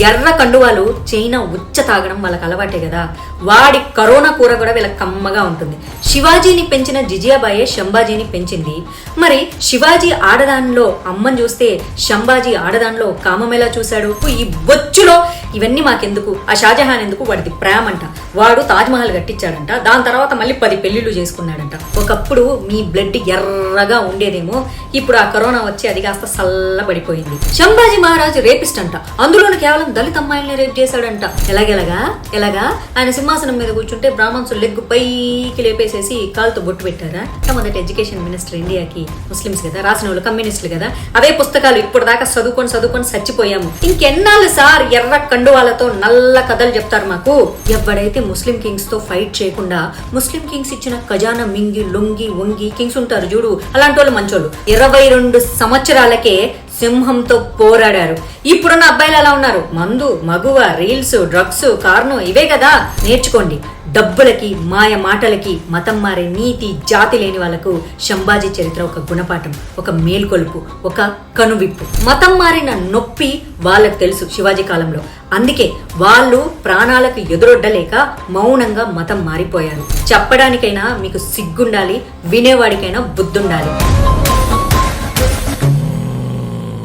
ఎర్ర కండువాలు చైనా ఉచ్చ తాగడం వాళ్ళకి అలవాటే కదా. వాడి కరోనా కూర కూడా వీళ్ళకి కమ్మగా ఉంటుంది. శివాజీని పెంచిన జిజియాబాయే శంభాజీని పెంచింది. మరి శివాజీ ఆడదానిలో అమ్మని చూస్తే శంభాజీ ఆడదానిలో కామం ఎలా చూశాడు? ఈ బొచ్చులో. ఇవన్నీ మాకెందుకు? ఆ షాజహాన్ ఎందుకు వాడిది? ప్రేమ అంట వాడు తాజ్మహల్ కట్టించాడంట. దాని తర్వాత మళ్ళీ పది పెళ్ళిళ్ళు చేసుకున్నాడంట. ఒకప్పుడు మీ బ్లడ్ ఎర్రగా ఉండేదేమో ఇప్పుడు ఆ కరోనా వచ్చి అది కాస్త చల్లబడిపోయింది. శంభాజీ మహారాజు రేపిస్ట్ అంట. అందులోను కేవలం దళిత అమ్మాయిల్ని రేప్ చేశాడంట. ఎలాగెలాగా? ఎలాగా? ఆయన సింహాసనం మీద కూర్చుంటే బ్రాహ్మణ్స్ లెగ్గు పైకి లేపేసేసి కాలుతో బొట్టు పెట్టారా? మొదటి ఎడ్యుకేషన్ మినిస్టర్ ఇండియాకి ముస్లిమ్స్ కదా రాసిన వాళ్ళు కమ్యూనిస్టులు కదా. అదే పుస్తకాలు ఇప్పుడు దాకా చదువుకొని చదువుకొని చచ్చిపోయాము. ఇంకెన్నాళ్ళు సార్ ఎర్ర కండువాలతో నల్ల కథలు చెప్తారు మాకు? ఎవడైతే ముస్లిం కింగ్స్తో ఫైట్ చేయకుండా ముస్లిం కింగ్స్ ఇచ్చిన ఖజానా మింగి లొంగి వంగి కింగ్స్ ఉంటారు చూడు. అలాంటి వాళ్ళు మంచోళ్ళు. ఇరవై రెండు సంవత్సరాలకే సింహంతో పోరాడారు. ఇప్పుడున్న అబ్బాయిలు అలా ఉన్నారు? మందు మగువ రీల్స్ డ్రగ్స్ కార్ను ఇవే కదా. నేర్చుకోండి. డబ్బులకి మాయ మాటలకి మతం మారే నీతి జాతి లేని వాళ్ళకు శంభాజీ చరిత్ర ఒక గుణపాఠం ఒక మేల్కొలుపు ఒక కనువిప్పు. మతం మారిన నొప్పి వాళ్ళకు తెలుసు శివాజీ కాలంలో. అందుకే వాళ్ళు ప్రాణాలకు ఎదురొడ్డలేక మౌనంగా మతం మారిపోయారు. చెప్పడానికైనా మీకు సిగ్గుండాలి వినేవాడికైనా బుద్ధుండాలి.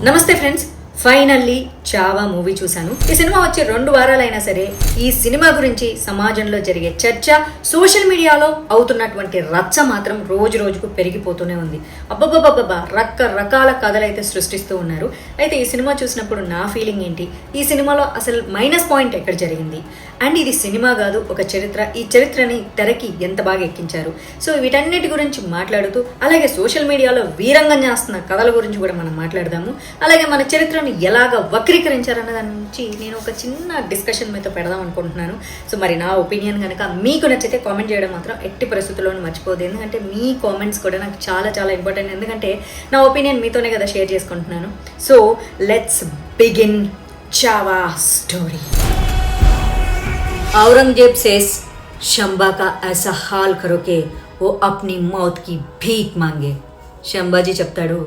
నమస్తే ఫ్రెండ్స్. ఫైనల్లీ చావా మూవీ చూశాను. ఈ సినిమా వచ్చి రెండు వారాలైనా సరే ఈ సినిమా గురించి సమాజంలో జరిగే చర్చ సోషల్ మీడియాలో అవుతున్నటువంటి రచ్చ మాత్రం రోజు రోజుకు పెరిగిపోతూనే ఉంది. అబ్బబ్బబ్బబ్బా రకరకాల కథలు అయితే సృష్టిస్తూ ఉన్నారు. అయితే ఈ సినిమా చూసినప్పుడు నా ఫీలింగ్ ఏంటి? ఈ సినిమాలో అసలు మైనస్ పాయింట్ ఎక్కడ జరిగింది? అండ్ ఇది సినిమా కాదు ఒక చరిత్ర. ఈ చరిత్రని తెరకి ఎంత బాగా ఎక్కించారు? సో వీటన్నిటి గురించి మాట్లాడుతూ అలాగే సోషల్ మీడియాలో వీరంగం చేస్తున్న కథల గురించి కూడా మనం మాట్లాడదాము. అలాగే మన చరిత్రను ఎలాగ వక్రీకరించారన్న దాని నుంచి నేను ఒక చిన్న డిస్కషన్ మీతో పెడదాం అనుకుంటున్నాను సో మరి నా ఒపీనియన్ కనుక మీకు నచ్చితే కామెంట్ చేయడం మాత్రం ఎట్టి పరిస్థితుల్లోనూ మర్చిపోదు ఎందుకంటే మీ కామెంట్స్ కూడా నాకు చాలా చాలా ఇంపార్టెంట్ ఎందుకంటే నా ఒపీనియన్ మీతోనే కదా షేర్ చేసుకుంటున్నాను so let's begin Chhaava story Aurangzeb cess शंबा का ऐसा हाल करो कि वो अपनी मौत की भीख मांगे శంభాజీ చెప్తాడు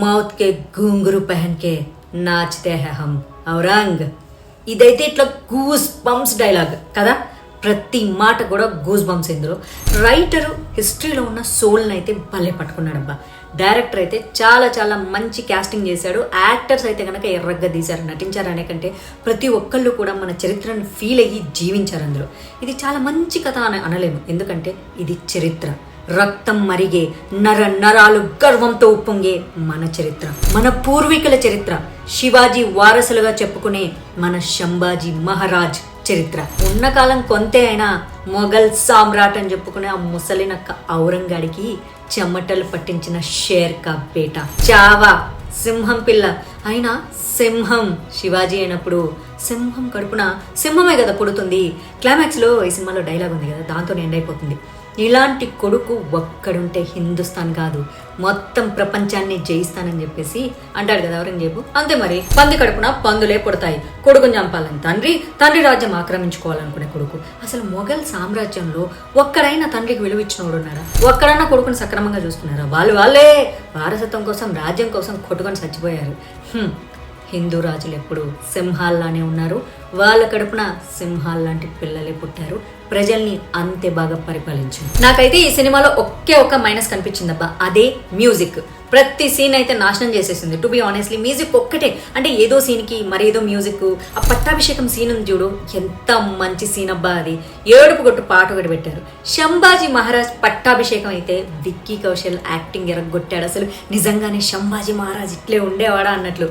మౌత్ కే ఘూంగురు పెహన్ కే నాచితే హై ఔరంగ్ ఇదైతే ఇట్లా గూస్ బంప్స్ డైలాగ్ కదా ప్రతి మాట కూడా గూస్ బంప్స్ ఇందులో రైటరు హిస్టరీలో ఉన్న సోల్ని అయితే భలే పట్టుకున్నాడబ్బా డైరెక్టర్ అయితే చాలా చాలా మంచి క్యాస్టింగ్ చేశాడు యాక్టర్స్ అయితే కనుక ఎర్రగ్గా తీశారు నటించారు అనే కంటే ప్రతి ఒక్కళ్ళు కూడా మన చరిత్రను ఫీల్ అయ్యి జీవించారు అందులో ఇది చాలా మంచి కథ అని అనలేము ఎందుకంటే ఇది చరిత్ర రక్తం మరిగే నర నరాలు గర్వంతో ఉప్పొంగే మన చరిత్ర మన పూర్వీకుల చరిత్ర శివాజీ వారసులుగా చెప్పుకునే మన శంభాజీ మహారాజ్ చరిత్ర. ఉన్న కాలం కొంతే అయినా మొఘల్ సామ్రాట్ అని చెప్పుకునే ఆ ముసలినక్క ఔరంగాడికి చెమటలు పట్టించిన షేర్ కా బేట చావా సింహం పిల్ల. అయినా సింహం శివాజీ అయినప్పుడు సింహం కడుపున సింహమే కదా పుడుతుంది. క్లైమాక్స్లో ఈ సినిమాలో డైలాగ్ ఉంది కదా దాంతో ఎండ్ అయిపోతుంది. ఇలాంటి కొడుకు ఒక్కడుంటే హిందుస్థాన్ కాదు. మొత్తం ప్రపంచాన్ని జయిస్తానని చెప్పేసి అంటాడు కదా ఔరంగజేబు? అంతే మరి. పంది కడుపున పందులే పుడతాయి. కొడుకుని చంపాలని తండ్రి తండ్రి రాజ్యం ఆక్రమించుకోవాలనుకునే కొడుకు. అసలు మొఘల్ సామ్రాజ్యంలో ఒక్కడైనా తండ్రికి విలువిచ్చినోడు ఉన్నారా ఒక్కడన్నా కొడుకుని సక్రమంగా చూసుకున్నారా వాళ్ళు వాళ్ళే. వారసత్వం కోసం రాజ్యం కోసం కొట్టుకొని చచ్చిపోయారు. హిందూ రాజులు ఎప్పుడు సింహాల్లానే ఉన్నారు. వాళ్ళ కడుపున సింహాల్లాంటి పిల్లలే పుట్టారు. ప్రజల్ని అంతే బాగా పరిపాలించారు. నాకైతే ఈ సినిమాలో ఒకే ఒక్క మైనస్ కనిపించిందబ్బా. అదే మ్యూజిక్. ప్రతి సీన్ అయితే నాశనం చేసేసింది. టు బి ఆనెస్ట్లీ మ్యూజిక్ ఒక్కటే. అంటే ఏదో సీన్కి మరేదో మ్యూజిక్. ఆ పట్టాభిషేకం సీన్ ఉంది చూడు. ఎంత మంచి సీన్ అబ్బా అది. ఏడుపు కొట్టు పాట ఒకటి పెట్టారు. శంభాజీ మహారాజ్ పట్టాభిషేకం అయితే విక్కీ కౌశల్ యాక్టింగ్ ఎరగొట్టాడు. అసలు నిజంగానే శంభాజీ మహారాజ్ ఇట్లే ఉండేవాడా అన్నట్లు.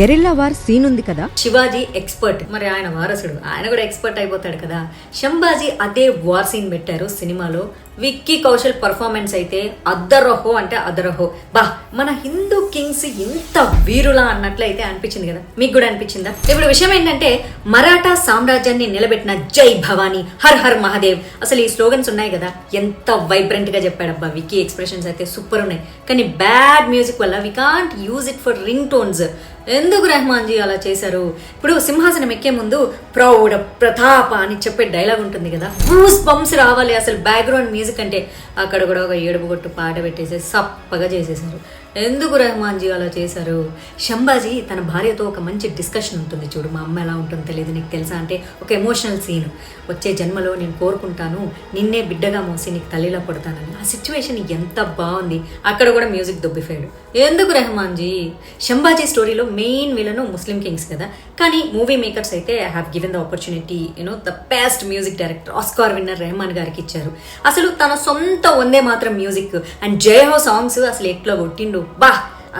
గెరిల్లా వార్ సీన్ ఉంది కదా? శివాజీ ఎక్స్పర్ట్. మరి ఆయన వారసుడు. ఆయన కూడా ఎక్స్పర్ట్ అయిపోతాడు కదా. శంభాజీ అదే వార్ సీన్ పెట్టారు సినిమాలో. విక్కీ కౌశల్ పర్ఫార్మెన్స్ అయితే అద్దరహో అంటే అదరహో. బా మన హిందూ కింగ్స్ ఇంత వీరులా అన్నట్లయితే అనిపించింది కదా? మీకు కూడా అనిపించిందా? ఇప్పుడు విషయం ఏంటంటే మరాఠా సామ్రాజ్యాన్ని నిలబెట్టిన జై భవానీ హర్ హర్ మహాదేవ్. అసలు ఈ స్లోగన్స్ ఉన్నాయి కదా? ఎంత వైబ్రెంట్గా చెప్పాడబ్బా విక్కీ ఎక్స్ప్రెషన్స్ అయితే సూపర్ ఉన్నాయి. కానీ బ్యాడ్ మ్యూజిక్ వల్ల we can't use it for ringtones ఎందుకు రెహమాన్జీ అలా చేశారు? ఇప్పుడు సింహాసనం ఎక్కే ముందు ప్రౌఢ ప్రతాప అని చెప్పే డైలాగ్ ఉంటుంది కదా? బూస్ బంప్స్ రావాలి అసలు బ్యాక్గ్రౌండ్ మ్యూజిక్ అంటే అక్కడ కూడా ఒక ఏడుపు కొట్టు పాట పెట్టేసి సప్పగా చేసేసారు. ఎందుకు రెహమాన్జీ అలా చేశారు? శంబాజీ తన భార్యతో ఒక మంచి డిస్కషన్ ఉంటుంది చూడు. మా అమ్మ ఎలా ఉంటుందో తెలియదు. నీకు తెలుసా అంటే ఒక ఎమోషనల్ సీన్. వచ్చే జన్మలో నేను కోరుకుంటాను. నిన్నే బిడ్డగా మోసి నీకు తల్లిలో పడతానని. ఆ సిచ్యువేషన్ ఎంత బాగుంది. అక్కడ కూడా మ్యూజిక్ దొబ్బిఫాడు. ఎందుకు రెహమాన్జీ శంబాజీ స్టోరీలో మెయిన్ విలను ముస్లిం కింగ్స్ కదా. కానీ మూవీ మేకర్స్ అయితే have given the opportunity you know the best music director Oscar winner Rahman గారికి ఇచ్చారు. అసలు తన సొంత వందే మాత్రం మ్యూజిక్ అండ్ జయహో సాంగ్స్ అసలు ఎట్లా కొట్టిండు? బా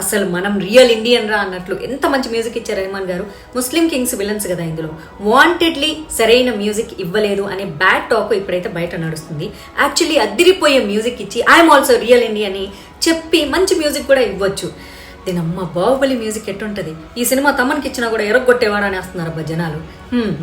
అసలు మనం రియల్ ఇండియన్ రా అన్నట్లు ఎంత మంచి మ్యూజిక్ ఇచ్చారు రెహమాన్ గారు. ముస్లిం కింగ్స్ విలన్స్ కదా ఇందులో. వాంటెడ్లీ సరైన మ్యూజిక్ ఇవ్వలేదు అనే బ్యాడ్ టాక్ ఇప్పుడైతే బయట నడుస్తుంది. యాక్చువల్లీ అదిరిపోయే మ్యూజిక్ ఇచ్చి ఐఎమ్ ఆల్సో రియల్ ఇండియన్ అని చెప్పి మంచి మ్యూజిక్ కూడా ఇవ్వచ్చు. దీని అమ్మ బాహుబలి మ్యూజిక్ ఎట్టుంటది? ఈ సినిమా తమ్మనికి ఇచ్చినా కూడా ఎరగొట్టేవాడు అని వస్తున్నారు అబ్బా జనాలు.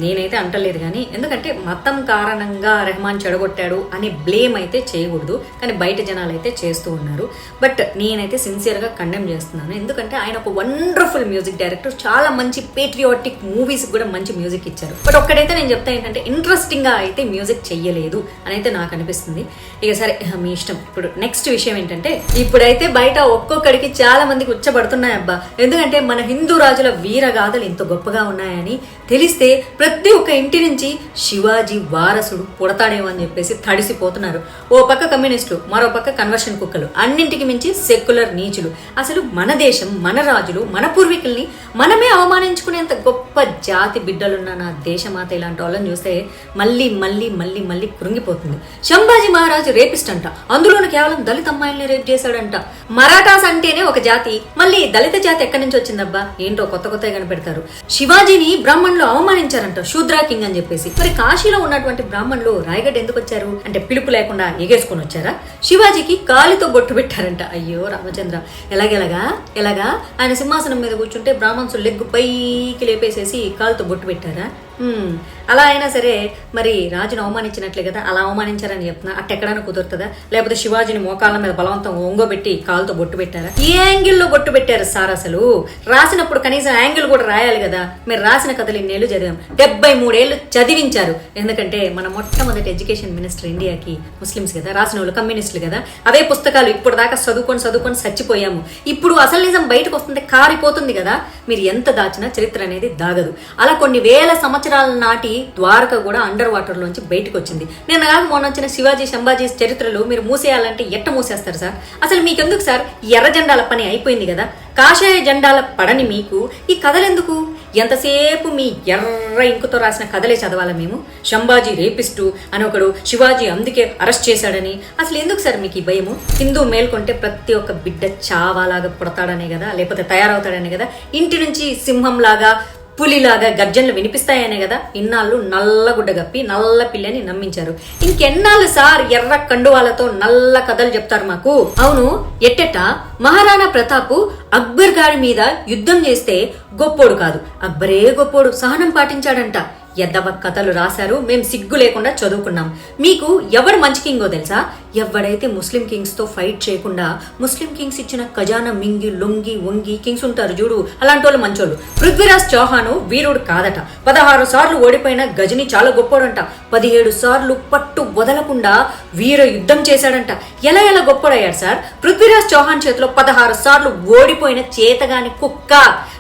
నేనైతే అంటలేదు కానీ ఎందుకంటే మతం కారణంగా రెహమాన్ చెడగొట్టాడు అనే బ్లేమ్ అయితే చేయకూడదు కానీ బయట జనాలు అయితే చేస్తూ ఉన్నారు. బట్ నేనైతే సిన్సియర్గా కండెమ్ చేస్తున్నాను. ఎందుకంటే ఆయన ఒక వండర్ఫుల్ మ్యూజిక్ డైరెక్టర్ చాలా మంచి పేట్రియాటిక్ మూవీస్ కూడా మంచి మ్యూజిక్ ఇచ్చారు. బట్ ఒక్కడైతే నేను చెప్తా ఏంటంటే ఇంట్రెస్టింగ్గా అయితే మ్యూజిక్ చెయ్యలేదు అని అయితే నాకు అనిపిస్తుంది. ఇక సరే మీ ఇష్టం. ఇప్పుడు నెక్స్ట్ విషయం ఏంటంటే ఇప్పుడైతే బయట ఒక్కొక్కడికి చాలా మందికి ఉచ్చబడుతున్నాయి అబ్బా ఎందుకంటే మన హిందూ రాజుల వీరగాథలు ఇంత గొప్పగా ఉన్నాయని తెలిస్తే ప్రతి ఒక్క ఇంటి నుంచి శివాజీ వారసుడు పుడతాడేమో అని చెప్పేసి తడిసిపోతున్నారు. ఓ పక్క కమ్యూనిస్టులు మరో పక్క కన్వర్షన్ కుక్కలు అన్నింటికి మించి సెక్యులర్ నీచులు. అసలు మన దేశం మన రాజులు మన పూర్వీకుల్ని మనమే అవమానించుకునేంత గొప్ప జాతి బిడ్డలున్న నా దేశమాత ఇలాంటి వాళ్ళని చూస్తే మళ్ళీ మళ్ళీ మళ్ళీ మళ్ళీ కృంగిపోతుంది. శంభాజీ మహారాజు రేపిస్ట్ అంట. అందులోనూ కేవలం దళిత అమ్మాయిల్ని రేప్ చేశాడంట. మరాఠాస్ అంటేనే ఒక జాతి. మళ్ళీ దళిత జాతి ఎక్కడి నుంచి వచ్చిందబ్బా? ఏంటో కొత్త కొత్తగా కనిపెడతారు. శివాజీని బ్రాహ్మణులు అవమానించారంట శూద్రా కింగ్ అని చెప్పేసి. మరి కాశీలో ఉన్నటువంటి బ్రాహ్మణులు రాయగడ్డ ఎందుకు వచ్చారు? అంటే పిలుపు లేకుండా ఎగేసుకొని వచ్చారా? శివాజీకి కాలితో బొట్టు పెట్టారంట. అయ్యో రామచంద్ర. ఎలాగెలాగా? ఎలాగా? ఆయన సింహాసనం మీద కూర్చుంటే బ్రాహ్మణ్స్ లెగ్గు పైకి లేపేసేసి కాలుతో బొట్టు పెట్టారా? అలా అయినా సరే మరి రాజును అవమానించినట్లే కదా అలా అవమానించారని చెప్తున్నా అట్టెక్కడైనా కుదురుతుందా? లేకపోతే శివాజీని మోకాళ్ళ మీద బలవంతం ఒంగోబెట్టి కాలుతో బొట్టు పెట్టారా? ఏ యాంగిల్లో బొట్టు పెట్టారు సార్ అసలు. రాసినప్పుడు కనీసం యాంగిల్ కూడా రాయాలి కదా. మీరు రాసిన కథలు ఇన్నేళ్ళు చదివాం. డెబ్బై మూడేళ్ళు చదివించారు. ఎందుకంటే మన మొట్టమొదటి ఎడ్యుకేషన్ మినిస్టర్ ఇండియాకి ముస్లిమ్స్ కదా రాసిన వాళ్ళు కమ్యూనిస్టులు కదా. అవే పుస్తకాలు ఇప్పుడు దాకా చదువుకొని చదువుకొని చచ్చిపోయాము. ఇప్పుడు అసలు నిజం బయటకు వస్తుంది కారిపోతుంది కదా. మీరు ఎంత దాచినా చరిత్ర అనేది దాగదు. అలా కొన్ని వేల సంవత్సరాలు నాటి ద్వారక కూడా అండర్ వాటర్లోంచి బయటకు వచ్చింది నేను కాక మొన్న వచ్చిన శివాజీ శంభాజీ చరిత్రలు మీరు మూసేయాలంటే ఎట్ట మూసేస్తారు సార్? అసలు మీకెందుకు సార్? ఎర్ర జెండాల పని అయిపోయింది కదా. కాషాయ జెండాల పడని మీకు ఈ కథలెందుకు ఎంతసేపు మీ ఎర్ర ఇంకుతో రాసిన కథలే చదవాలా మేము? శంభాజీ రేపిస్టు అని ఒకడు శివాజీ అందుకే అరెస్ట్ చేశాడని. అసలు ఎందుకు సార్ మీకు ఈ భయము? హిందూ మేల్కొంటే ప్రతి ఒక్క బిడ్డ చావాలాగా పుడతాడనే కదా లేకపోతే తయారవుతాడనే కదా. ఇంటి నుంచి సింహంలాగా పులిలాగా గర్జనలు వినిపిస్తాయనే కదా? ఇన్నాళ్ళు నల్లగుడ్డ గప్పి నల్ల పిల్లని నమ్మించారు. ఇంకెన్నాళ్ళు సార్ ఎర్ర కండువాలతో నల్ల కథలు చెప్తారు మాకు? అవును ఎట్టెట మహారాణా ప్రతాప్ అక్బర్ గారి మీద యుద్ధం చేస్తే గొప్పోడు కాదు. అక్బరే గొప్పోడు సహనం పాటించాడంట. ఎద్దవ కథలు రాశారు మేం సిగ్గు లేకుండా చదువుకున్నాం. మీకు ఎవడు మంచి కింగో తెలుసా? ఎవడైతే ముస్లిం కింగ్స్తో ఫైట్ చేయకుండా ముస్లిం కింగ్స్ ఇచ్చిన ఖజానా మింగి లొంగి వంగి కింగ్స్ ఉంటారు చూడు అలాంటి వాళ్ళు మంచోళ్ళు. పృథ్వీరాజ్ చౌహాను వీరుడు కాదట. పదహారు సార్లు ఓడిపోయిన గజని చాలా గొప్పోడంట. పదిహేడు సార్లు పట్టు వదలకుండా వీర యుద్ధం చేశాడంట. ఎలా ఎలా గొప్పోడయ్యాడు సార్? పృథ్వీరాజ్ చౌహాన్ చేతిలో పదహారు సార్లు ఓడిపోయిన చేతగాని కుక్క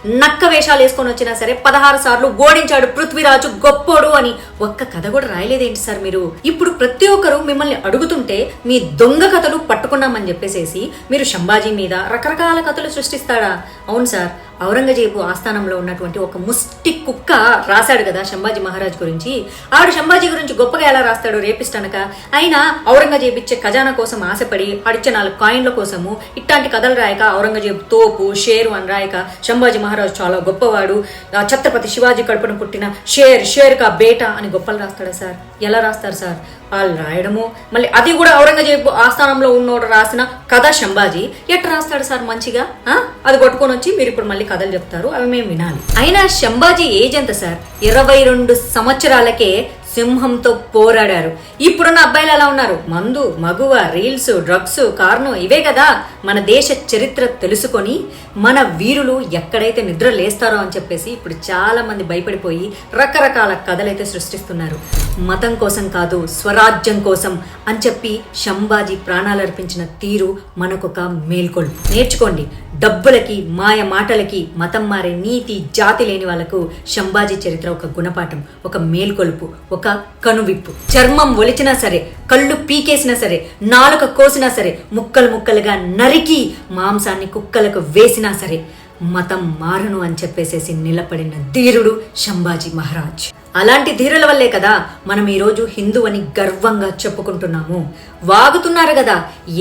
నక్క వేషాలు వేసుకొని వచ్చినా సరే పదహారు సార్లు ఓడించాడు పృథ్వీరాజు గొప్పోడు అని ఒక్క కథ కూడా రాయలేదేంటి సార్ మీరు? ఇప్పుడు ప్రతి ఒక్కరు మిమ్మల్ని అడుగుతుంటే మీ దొంగ కథలు పట్టుకున్నామని చెప్పేసేసి మీరు శంభాజీ మీద రకరకాల కథలు సృష్టిస్తాడా? అవును సార్. ఔరంగజేబు ఆస్థానంలో ఉన్నటువంటి ఒక ముష్టి కుక్క రాశాడు కదా శంభాజీ మహారాజ్ గురించి. ఆడు శంభాజీ గురించి గొప్పగా ఎలా రాస్తాడు రేపిస్ట్ అనక? అయినా ఔరంగజేబు ఇచ్చే ఖజానా కోసం ఆశపడి అడిచే నాలుగు కాయిన్ల కోసము ఇట్లాంటి కథలు రాయక ఔరంగజేబు తోపు షేరు అని రాయక శంభాజీ మహారాజ్ చాలా గొప్పవాడు. ఛత్రపతి శివాజీ కడుపున పుట్టిన షేర్ షేర్ కా బేటా అని గొప్పలు రాస్తాడా సార్? ఎలా రాస్తారు సార్? వాళ్ళు రాయడము. మళ్ళీ అది కూడా ఔరంగజేబు ఆస్థానంలో ఉన్నోడు రాసిన కథ శంభాజీ. ఎట్ట రాస్తాడు సార్ మంచిగా? ఆ? అది కొట్టుకొని వచ్చి మీరు ఇప్పుడు మళ్ళీ కథలు చెప్తారు అవి మేము వినాలి. అయినా శంభాజీ ఏజ్ ఎంత సార్? ఇరవై రెండు సంవత్సరాలకే సింహంతో పోరాడారు. ఇప్పుడున్న అబ్బాయిలు ఎలా ఉన్నారు. మందు మగువ రీల్స్ డ్రగ్స్ కార్ను ఇవే కదా మన దేశ చరిత్ర తెలుసుకొని మన వీరులు ఎక్కడైతే నిద్ర లేస్తారో అని చెప్పేసి ఇప్పుడు చాలా మంది భయపడిపోయి రకరకాల కథలైతే సృష్టిస్తున్నారు. మతం కోసం కాదు స్వరాజ్యం కోసం అని చెప్పి శంభాజీ ప్రాణాలు అర్పించిన తీరు మనకొక మేల్కొల్పు. నేర్చుకోండి. డబ్బులకి మాయ మాటలకి మతం మారే నీతి జాతి లేని వాళ్ళకు శంభాజీ చరిత్ర ఒక గుణపాఠం ఒక మేల్కొలుపు ఒక కనువిప్పు. చర్మం ఒలిచినా సరే కళ్ళు పీకేసినా సరే నాలుక కోసినా సరే ముక్కలు ముక్కలుగా నరికి మాంసాన్ని కుక్కలకు వేసినా సరే మతం మారును అని చెప్పేసేసి నిలబడిన ధీరుడు శంభాజీ మహారాజ్. అలాంటి ధీరుల వల్లే కదా మనం ఈరోజు హిందూ అని గర్వంగా చెప్పుకుంటున్నాము. వాగుతున్నారు కదా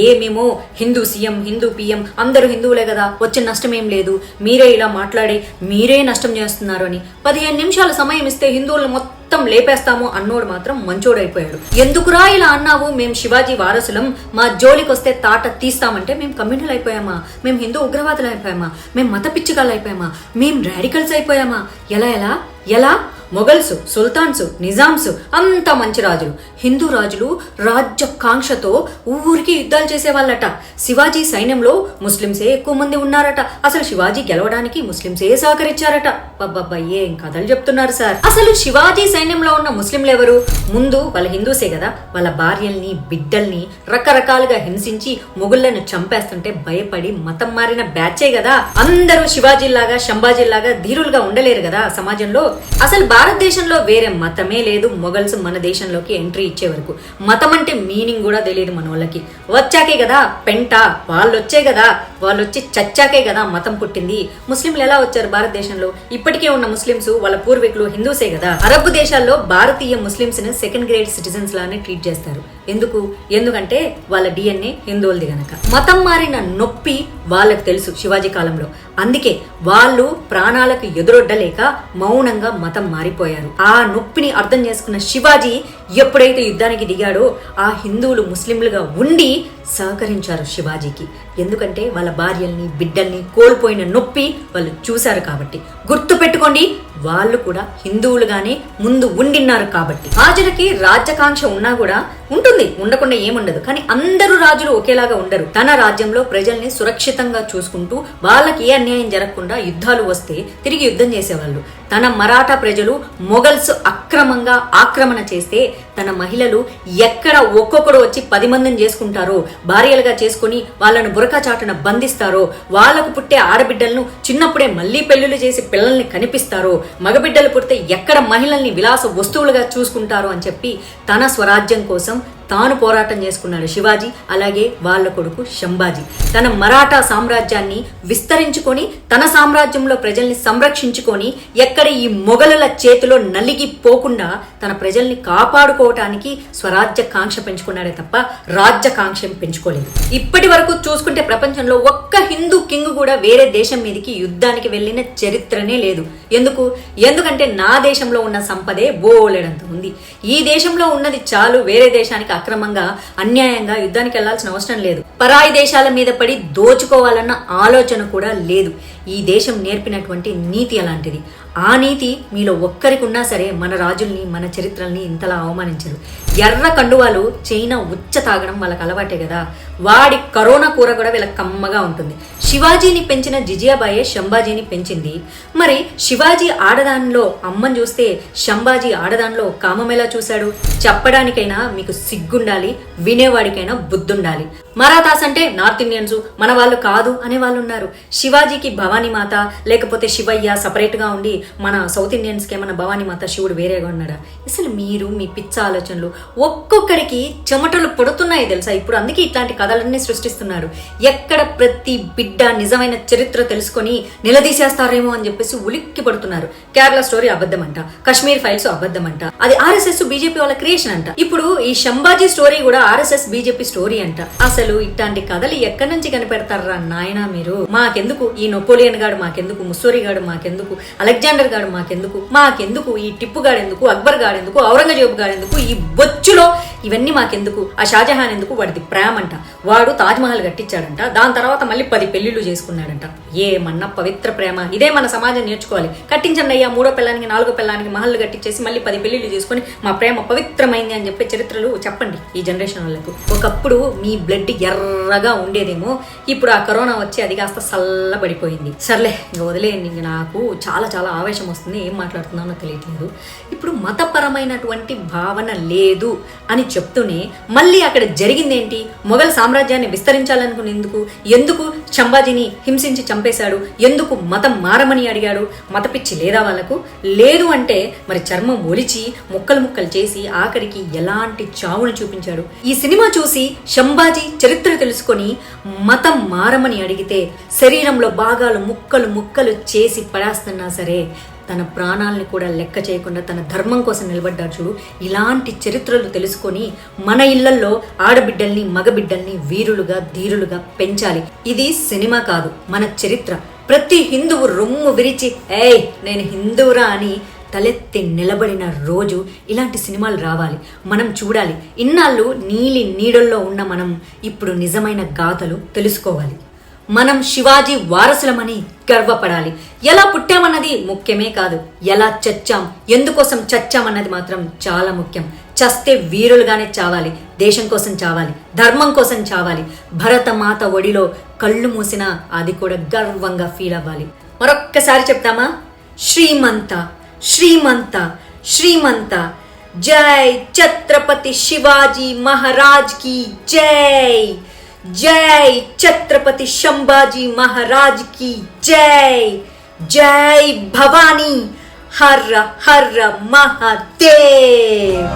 ఏమేమో హిందూ సీఎం హిందూ పిఎం అందరూ హిందువులే కదా వచ్చిన నష్టం ఏం లేదు మీరే ఇలా మాట్లాడి మీరే నష్టం చేస్తున్నారు అని పదిహేను నిమిషాల సమయం ఇస్తే హిందువులను మొత్తం లేపేస్తాము అన్నోడు మాత్రం మంచోడైపోయాడు. ఎందుకురా ఇలా అన్నావు? మేము శివాజీ వారసులం మా జోలికి వస్తే తాట తీస్తామంటే మేము కమ్యూనల్ అయిపోయామా? మేము హిందూ ఉగ్రవాదులు అయిపోయామా? మేము మత పిచ్చిగాలు అయిపోయామా? మేము రాడికల్స్ అయిపోయామా? ఎలా ఎలా ఎలా? మొఘల్సు సుల్తాన్సు నిజాంసు అంత మంచి రాజులు. హిందూ రాజులు రాజ్యకాంక్షతో ఊరికి యుద్ధాలు చేసేవాళ్ళట. శివాజీ సైన్యంలో ముస్లింసే ఎక్కువ మంది ఉన్నారట. అసలు శివాజీ గెలవడానికి ముస్లింసే సహకరించారట. అబ్బబ్బా ఏం కథలు చెప్తున్నారు సార్? అసలు శివాజీ సైన్యంలో ఉన్న ముస్లింలు ఎవరు? ముందు వాళ్ళ హిందూసే కదా. వాళ్ళ భార్యల్ని బిడ్డల్ని రకరకాలుగా హింసించి మొగుళ్ళను చంపేస్తుంటే భయపడి మతం మారిన బ్యాచే కదా. అందరూ శివాజీలాగా శంభాజీలాగా ధీరులుగా ఉండలేరు కదా సమాజంలో. అసలు భారతదేశంలో వేరే మతమే లేదు. మొఘల్స్ మన దేశంలోకి ఎంట్రీ ఇచ్చే వరకు. మతం అంటే మీనింగ్ కూడా తెలియదు మన వాళ్ళకి. వచ్చాకే కదా పెంట వాళ్ళు వచ్చే కదా వాళ్ళు వచ్చి చచ్చాకే కదా మతం పుట్టింది. ముస్లింలు ఎలా వచ్చారు భారతదేశంలో? ఇప్పటికే ఉన్న ముస్లింస్ వాళ్ళ పూర్వీకులు హిందూసే కదా. అరబ్ దేశాల్లో భారతీయ ముస్లింస్ని సెకండ్ గ్రేడ్ సిటిజన్స్ లానే ట్రీట్ చేస్తారు. ఎందుకు? ఎందుకంటే వాళ్ళ డిఎన్ఏ హిందువులది గనక. మతం మారిన నొప్పి వాళ్ళకు తెలుసు శివాజీ కాలంలో. అందుకే వాళ్ళు ప్రాణాలకు ఎదురొడ్డలేక మౌనంగా మతం మారి మారిపోయారు. ఆ నొప్పిని అర్థం చేసుకున్న శివాజీ ఎప్పుడైతే యుద్ధానికి దిగాడో ఆ హిందువులు ముస్లింలుగా ఉండి సహకరించారు శివాజీకి. ఎందుకంటే వాళ్ళ భార్యల్ని బిడ్డల్ని కోల్పోయిన నొప్పి వాళ్ళు చూశారు కాబట్టి. గుర్తు పెట్టుకోండి వాళ్ళు కూడా హిందువులుగానే ముందు ఉండిన్నారు కాబట్టి. రాజులకి రాజ్యకాంక్ష ఉన్నా కూడా ఉంటుంది ఉండకుండా ఏముండదు. కానీ అందరూ రాజులు ఒకేలాగా ఉండరు. తన రాజ్యంలో ప్రజల్ని సురక్షితంగా చూసుకుంటూ వాళ్ళకి ఏ అన్యాయం జరగకుండా యుద్ధాలు వస్తే తిరిగి యుద్ధం చేసేవాళ్ళు. తన మరాఠా ప్రజలు మొఘల్స్ అక్రమంగా ఆక్రమణ చేస్తే తన మహిళలు ఎక్కడ ఒక్కొక్కడు వచ్చి పది మందిని చేసుకుంటారో భార్యలుగా చేసుకుని వాళ్ళను బురకా చాటున బంధిస్తారో వాళ్ళకు పుట్టే ఆడబిడ్డలను చిన్నప్పుడే మళ్ళీ పెళ్ళిళ్ళు చేసి పిల్లల్ని కనిపిస్తారో మగబిడ్డలు పుడితే ఎక్కడ మహిళల్ని విలాస వస్తువులుగా చూసుకుంటారో అని చెప్పి తన స్వరాజ్యం కోసం తాను పోరాటం చేసుకున్నాడు శివాజీ అలాగే వాళ్ళ కొడుకు శంభాజీ. తన మరాఠా సామ్రాజ్యాన్ని విస్తరించుకొని తన సామ్రాజ్యంలో ప్రజల్ని సంరక్షించుకొని ఎక్కడ ఈ మొఘలుల చేతిలో నలిగిపోకుండా తన ప్రజల్ని కాపాడుకోవటానికి స్వరాజ్య కాంక్ష పెంచుకున్నాడే తప్ప రాజ్యకాంక్ష పెంచుకోలేదు. ఇప్పటి వరకు చూసుకుంటే ప్రపంచంలో ఒక్క హిందూ కింగ్ కూడా వేరే దేశం మీదకి యుద్ధానికి వెళ్ళిన చరిత్రనే లేదు. ఎందుకు? ఎందుకంటే నా దేశంలో ఉన్న సంపదే బోలెడంత ఉంది. ఈ దేశంలో ఉన్నది చాలు వేరే దేశానికి అక్రమంగా అన్యాయంగా యుద్ధానికి వెళ్ళాల్సిన అవసరం లేదు. పరాయి దేశాల మీద పడి దోచుకోవాలన్న ఆలోచన కూడా లేదు. ఈ దేశం నేర్పినటువంటి నీతి అలాంటిది. ఆ నీతి మీలో ఒక్కరికున్నా సరే మన రాజుల్ని మన చరిత్రల్ని ఇంతలా అవమానించరు ఎర్ర కండువాలు చైనా ఉచ్చ తాగడం వాళ్ళకి అలవాటే కదా. వాడి కరోనా కూర కూడా వీళ్ళకి కమ్మగా ఉంటుంది. శివాజీని పెంచిన జిజియాబాయే శంభాజీని పెంచింది. మరి శివాజీ ఆడదానిలో అమ్మని చూస్తే శంభాజీ ఆడదానిలో కామం ఎలా చూశాడు? చెప్పడానికైనా మీకు సిగ్గుండాలి వినేవాడికైనా బుద్ధుండాలి. మరాఠాస్ అంటే నార్త్ ఇండియన్స్ మన వాళ్ళు కాదు అనే వాళ్ళు ఉన్నారు శివాజీకి భవానీ మాత లేకపోతే శివయ్య సపరేట్గా ఉండి మన సౌత్ ఇండియన్స్కి ఏమన్నా భవానీ మాత శివుడు వేరేగా ఉన్నాడా? అసలు మీరు మీ పిచ్చ ఆలోచనలు ఒక్కొక్కడికి చెమటలు పడుతున్నాయి తెలుసా? ఇప్పుడు అందుకే ఇట్లాంటి కథలన్నీ సృష్టిస్తున్నారు. ఎక్కడ ప్రతి బిడ్డ నిజమైన చరిత్ర తెలుసుకొని నిలదీసేస్తారేమో అని చెప్పేసి ఉలిక్కి పడుతున్నారు. కేరళ స్టోరీ అబద్ధం అంట కశ్మీర్ ఫైల్స్ అబద్ధం అంట అది ఆర్ఎస్ఎస్ బీజేపీ వాళ్ళ క్రియేషన్ అంట. ఇప్పుడు ఈ శంభాజీ స్టోరీ కూడా ఆర్ఎస్ఎస్ బీజేపీ స్టోరీ అంట. అసలు ఇట్లాంటి కథలు ఎక్కడి నుంచి కనిపెడతారా నాయనా మీరు? మాకెందుకు ఈ నొపోలియన్ గాడు మాకెందుకు ముస్సోరి గాడు మాకెందుకు అలెగ్జాండర్ గాడు మాకెందుకు? మాకెందుకు ఈ టిప్పు గాడెందుకు అక్బర్ గాడెందుకు ఔరంగజేబు గాడెందుకు? ఈ బొచ్చులో ఇవన్నీ మాకెందుకు? ఆ షాజహాన్ ఎందుకు వాడిది ప్రేమ అంట వాడు తాజ్మహల్ కట్టించాడంట. దాని తర్వాత మళ్ళీ పది పెళ్ళిళ్ళు చేసుకున్నాడంట. ఏమన్నా పవిత్ర ప్రేమ. ఇదే మన సమాజం నేర్చుకోవాలి. కట్టించండి అయ్యా మూడో పిల్లానికి నాలుగో పిల్లానికి మహల్లు కట్టించేసి మళ్ళీ పది పెళ్ళిళ్ళు చేసుకొని మా ప్రేమ పవిత్రమైంది అని చెప్పే చరిత్రలు చెప్పండి ఈ జనరేషన్ వాళ్ళకు. ఒకప్పుడు మీ బ్లడ్ ఎర్రగా ఉండేదేమో. ఇప్పుడు ఆ కరోనా వచ్చి అది కాస్త చల్లబడిపోయింది. సర్లే ఇంకా వదిలేయండి. ఇంక నాకు చాలా చాలా ఆవేశం వస్తుంది. ఏం మాట్లాడుతున్నానో తెలియట్లేదు. ఇప్పుడు మతపరమైనటువంటి భావన లేదు అని చెప్తూనే మళ్ళీ అక్కడ జరిగిందేంటి? మొఘల్ సామ్రాజ్యాన్ని విస్తరించాలనుకునేందుకు ఎందుకు చంబాజీని హింసించి చంపేశాడు? ఎందుకు మతం మారమని అడిగాడు? మత పిచ్చి లేదా వాళ్ళకు లేదు అంటే మరి చర్మం ఒలిచి ముక్కలు ముక్కలు చేసి ఆఖరికి ఎలాంటి చావును చూపించాడు? ఈ సినిమా చూసి శంభాజీ చరిత్ర తెలుసుకొని మతం మారమని అడిగితే శరీరంలో భాగాలు ముక్కలు ముక్కలు చేసి పడేస్తున్నా సరే తన ప్రాణాలను కూడా లెక్క చేయకుండా తన ధర్మం కోసం నిలబడ్డారు చూడు. ఇలాంటి చరిత్రలు తెలుసుకొని మన ఇళ్ళలో ఆడబిడ్డల్ని మగబిడ్డల్ని వీరులుగా ధీరులుగా పెంచాలి. ఇది సినిమా కాదు మన చరిత్ర. ప్రతి హిందువు రొమ్ము విరిచి ఏయ్ నేను హిందువురా అని తలెత్తి నిలబడిన రోజు ఇలాంటి సినిమాలు రావాలి. మనం చూడాలి. ఇన్నాళ్ళు నీలి నీడల్లో ఉన్న మనం ఇప్పుడు నిజమైన గాథలు తెలుసుకోవాలి. మనం శివాజీ వారసులమని గర్వపడాలి. ఎలా పుట్టామన్నది ముఖ్యమే కాదు. ఎలా చచ్చాం ఎందుకోసం చచ్చామన్నది మాత్రం చాలా ముఖ్యం. చస్తే వీరులుగానే చావాలి దేశం కోసం చావాలి ధర్మం కోసం చావాలి. భరతమాత ఒడిలో కళ్ళు మూసినా అది కూడా గర్వంగా ఫీల్ అవ్వాలి. మరొక్కసారి చెప్తామా? శ్రీమంత శ్రీమంత శ్రీమంత. జై ఛత్రపతి శివాజీ మహారాజ్కి జై. జై ఛత్రపతి శంభాజీ మహారాజ్ की జై జై భవానీ హర్ర హర్ర మహాదేవ్